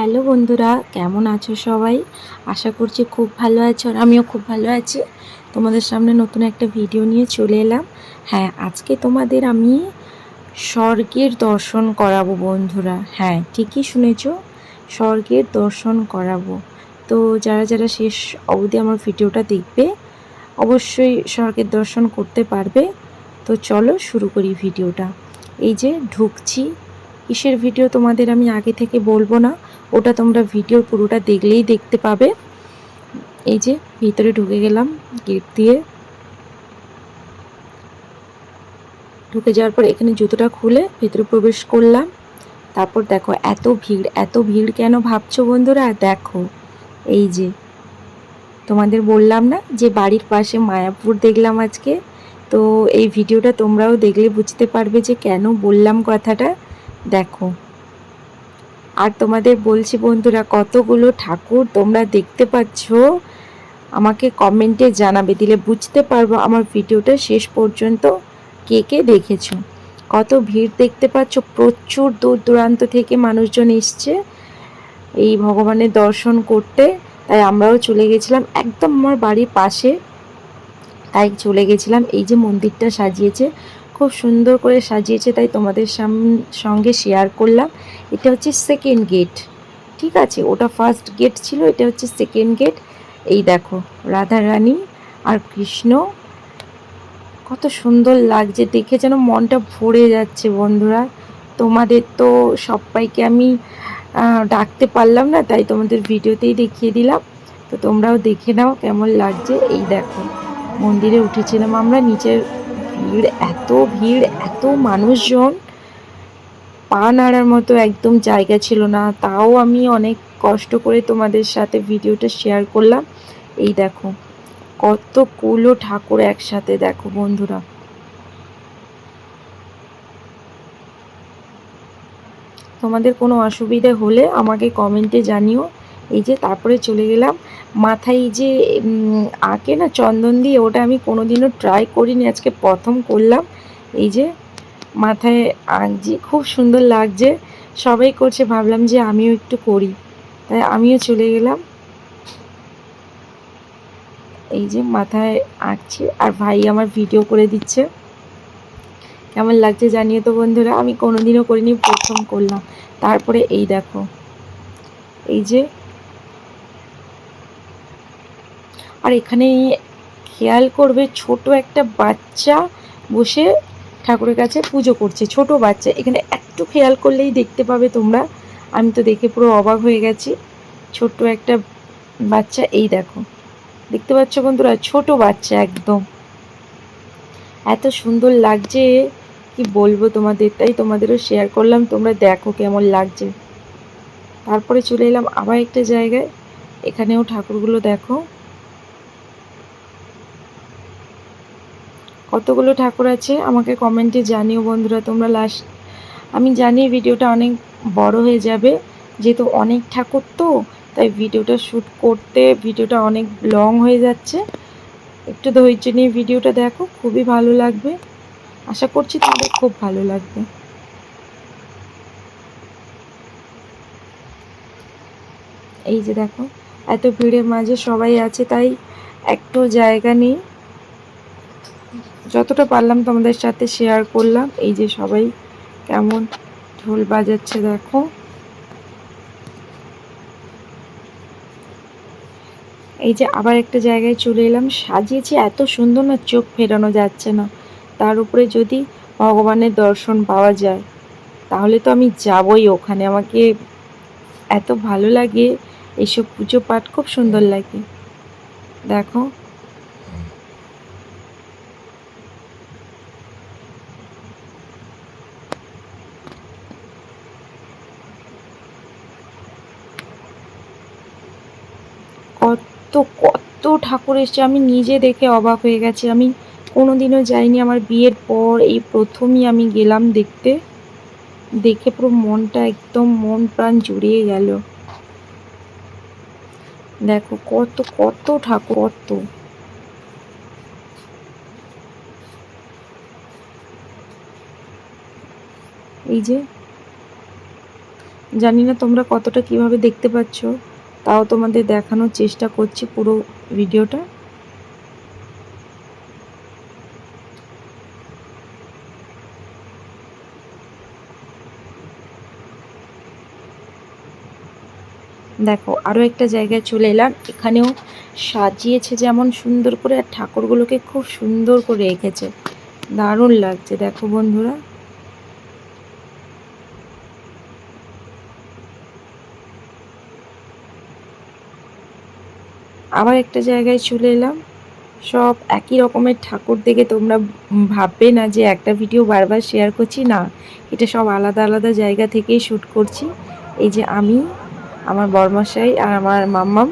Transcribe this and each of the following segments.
Hello বন্ধুরা, কেমন আছো সবাই? আশা করছি খুব ভালো আছো আর আমিও খুব ভালো আছি। তোমাদের সামনে নতুন একটা ভিডিও নিয়ে চলে এলাম। হ্যাঁ আজকে তোমাদের আমি স্বর্গের দর্শন করাবো বন্ধুরা। হ্যাঁ ঠিকই শুনেছ, স্বর্গের দর্শন করাবো। তো যারা যারা শেষ অবধি আমার ভিডিওটা দেখবে, অবশ্যই স্বর্গের দর্শন করতে পারবে। তো চলো শুরু করি ভিডিওটা এই যে ঢুকছি। কিসের ভিডিও তোমাদের আমি আগে থেকে বলব না ওটা তোমরা ভিডিও পুরোটা দেখলেই দেখতে পাবে। এই যে, ভিতরে ঢুকে গেলাম গেট দিয়ে। ঢুকে যাওয়ার পর এখানে জুতোটা খুলে ভেতরে প্রবেশ করলাম। তারপর দেখো, এত ভিড় এত ভিড় কেন ভাবছ বন্ধুরা? দেখো, এই যে, তোমাদের বললাম না যে বাড়ির পাশে মায়াপুর দেখলাম আজকে? তো এই ভিডিওটা তোমরাও দেখলে বুঝতে পারবে যে কেন বললাম কথাটা। দেখো আর তোমাদের বলছি বন্ধুরা, কতগুলো ঠাকুর তোমরা দেখতে পাচ্ছ? আমাকে কমেন্টে জানাবে, দিলে বুঝতে পারব আমার ভিডিওটা শেষ পর্যন্ত কে কে দেখেছ। কত ভিড় দেখতে পাচ্ছ, প্রচুর দূর দূরান্ত থেকে মানুষজন এসছে এই ভগবানের দর্শন করতে। তাই আমরাও চলে গেছিলাম, একদম আমার বাড়ির পাশে। তাই চলে গেছিলাম, এই যে মন্দিরটা সাজিয়েছে খুব সুন্দর করে সাজিয়েছে, তাই তোমাদের সঙ্গে শেয়ার করলাম। এটা হচ্ছে সেকেন্ড গেট ঠিক আছে? ওটা ফার্স্ট গেট ছিল, এটা হচ্ছে সেকেন্ড গেট এই দেখো রাধা রানী আর কৃষ্ণ, কত সুন্দর লাগছে দেখে যেন মনটা ভরে যাচ্ছে বন্ধুরা। তোমাদের তো সবাইকে আমি ডাকতে পারলাম না, তাই তোমাদের ভিডিওতেই দেখিয়ে দিলাম। তো তোমরাও দেখে নাও কেমন লাগছে। এই দেখো, মন্দিরে উঠেছিলাম আমরা নিচের ভিড়, এত ভিড়, এত মানুষজন। পা নাড়ার মতো একদম জায়গা ছিল না। তাও আমি অনেক কষ্ট করে তোমাদের সাথে ভিডিওটা শেয়ার করলাম। এই দেখো কতগুলো ঠাকুর একসাথে দেখো বন্ধুরা। তোমাদের কোনো অসুবিধে হলে আমাকে কমেন্টে জানিও। এই যে তারপরে চলে গেলাম। মাথায় যে আঁকে না চন্দন দিয়ে, ওটা আমি কোনোদিনও ট্রাই করিনি, আজকে প্রথম করলাম। এই যে, মাথায় আঁকছি, খুব সুন্দর লাগছে। সবাই করছে, ভাবলাম যে আমিও একটু করি। তাই আমিও চলে গেলাম। এই যে, মাথায় আঁকছি, আর ভাই আমার ভিডিও করে দিচ্ছে। কেমন লাগছে জানিয়ে তো বন্ধুরা, আমি কোনোদিনও করিনি, প্রথম করলাম। তারপরে এই দেখো। এই যে আর এখানে খেয়াল করবে, ছোট একটা বাচ্চা বসে ঠাকুরের কাছে পুজো করছে, ছোট বাচ্চা। এখানে একটু খেয়াল করলেই দেখতে পাবে তোমরা। আমি তো দেখে পুরো অবাক হয়ে গেছি। ছোট্ট একটা বাচ্চা, এই দেখো। দেখতে পাচ্ছ বন্ধুরা? ছোট বাচ্চা একদম। এত সুন্দর লাগছে। কি বলব তোমাদের? তাই তোমাদেরও শেয়ার করলাম। তোমরা দেখো কেমন লাগছে। তারপরে চলে এলাম আবার একটা জায়গায়। এখানেও ঠাকুরগুলো দেখো। কতগুলো ঠাকুর আছে আমাকে কমেন্টে জানিও বন্ধুরা, তোমরা লাস্ট আমি জানি ভিডিওটা অনেক বড় হয়ে যাবে, যেহেতু অনেক ঠাকুর তো, তাই ভিডিওটা শ্যুট করতে ভিডিওটা অনেক লং হয়ে যাচ্ছে। একটু ধৈর্য নিয়ে ভিডিওটা দেখো, খুবই ভালো লাগবে। আশা করছি তোমাদের খুব ভালো লাগবে। এই যে দেখো, এত ভিড়ের মাঝে সবাই আছে, তাই একটু জায়গা নেই। যতটা পারলাম তোমাদের সাথে শেয়ার করলাম। এই যে সবাই কেমন ঢোল বাজাচ্ছে দেখো। এই যে আবার একটা জায়গায় চলে এলাম, সাজিয়েছি, এত সুন্দর না চোখ ফেরানো যাচ্ছে না। তার উপরে যদি ভগবানের দর্শন পাওয়া যায়, তাহলে তো আমি যাবই ওখানে। আমাকে এত ভালো লাগে এইসব পুজো পাঠ খুব সুন্দর লাগে। দেখো কত ঠাকুর এসছে, আমি নিজে দেখে অবাক হয়ে গেছি। আমি কোনোদিনও যাইনি আমার বিয়ের পর, এই প্রথমই আমি গেলাম দেখতে। দেখে পুরো মনটা একদম, মন প্রাণ জুড়িয়ে গেল। দেখো কত কত ঠাকুর, কত। এই যে, জানি না তোমরা কতটা কীভাবে দেখতে পাচ্ছ। তাও তোমাদের দেখানোর চেষ্টা করছি পুরো ভিডিওটা। দেখো আরও একটা জায়গায় চলে এলাম। এখানেও সাজিয়েছে যেমন সুন্দর করে, আর ঠাকুরগুলোকে খুব সুন্দর করে রেখেছে। দারুণ লাগছে, দেখো বন্ধুরা। আবার একটা জায়গায় চলে এলাম। সব একই রকমের ঠাকুর দেখে তোমরা ভাববে না যে একটা ভিডিও বারবার শেয়ার করছি। না, এটা সব আলাদা আলাদা জায়গা থেকেই শ্যুট করছি। এই যে আমি, আমার বরমশাই আর আমার মাম্মাম।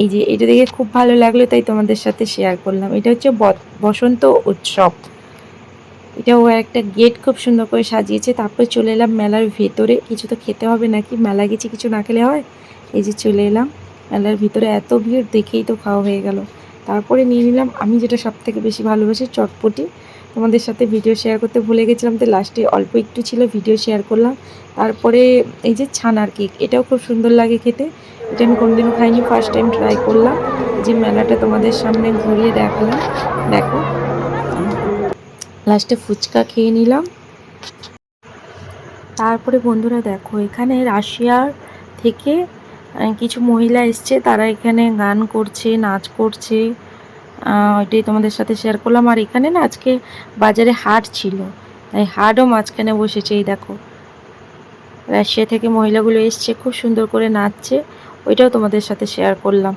এই যে এটা দেখে খুব ভালো লাগল, তাই তোমাদের সাথে শেয়ার করলাম। এটা হচ্ছে বসন্ত উৎসব। এটাও একটা গেট খুব সুন্দর করে সাজিয়েছে। তারপরে চলে এলাম মেলার ভেতরে। কিছু তো খেতে হবে নাকি? মেলা গেছি, কিছু না খেলে হয়? এই যে চলে এলাম মেলার ভিতরে। এত ভিড় দেখেই তো খাওয়া হয়ে গেল। তারপরে নিয়ে নিলাম আমি যেটা সব থেকে বেশি ভালোবাসি, চটপটি। তোমাদের সাথে ভিডিও শেয়ার করতে ভুলে গেছিলাম, তো লাস্টে অল্প একটু ছিল ভিডিও শেয়ার করলাম। তারপরে এই যে ছানার কেক এটাও খুব সুন্দর লাগে খেতে। এটা আমি কোনোদিনও খাইনি ফার্স্ট টাইম ট্রাই করলাম। যে মেলাটা তোমাদের সামনে ঘুরিয়ে দেখালাম। দেখো। লাস্টে ফুচকা খেয়ে নিলাম। তারপরে বন্ধুরা দেখো, এখানে রাশিয়ার থেকে কিছু মহিলা এসছে, তারা এখানে গান করছে, নাচ করছে। ওইটাই তোমাদের সাথে শেয়ার করলাম। আর এখানে না আজকে বাজারে হাট ছিল, তাই হাটও মাঝখানে বসেছে, এই দেখো। রাশিয়া থেকে মহিলাগুলো এসছে, খুব সুন্দর করে নাচছে, ওইটাও তোমাদের সাথে শেয়ার করলাম।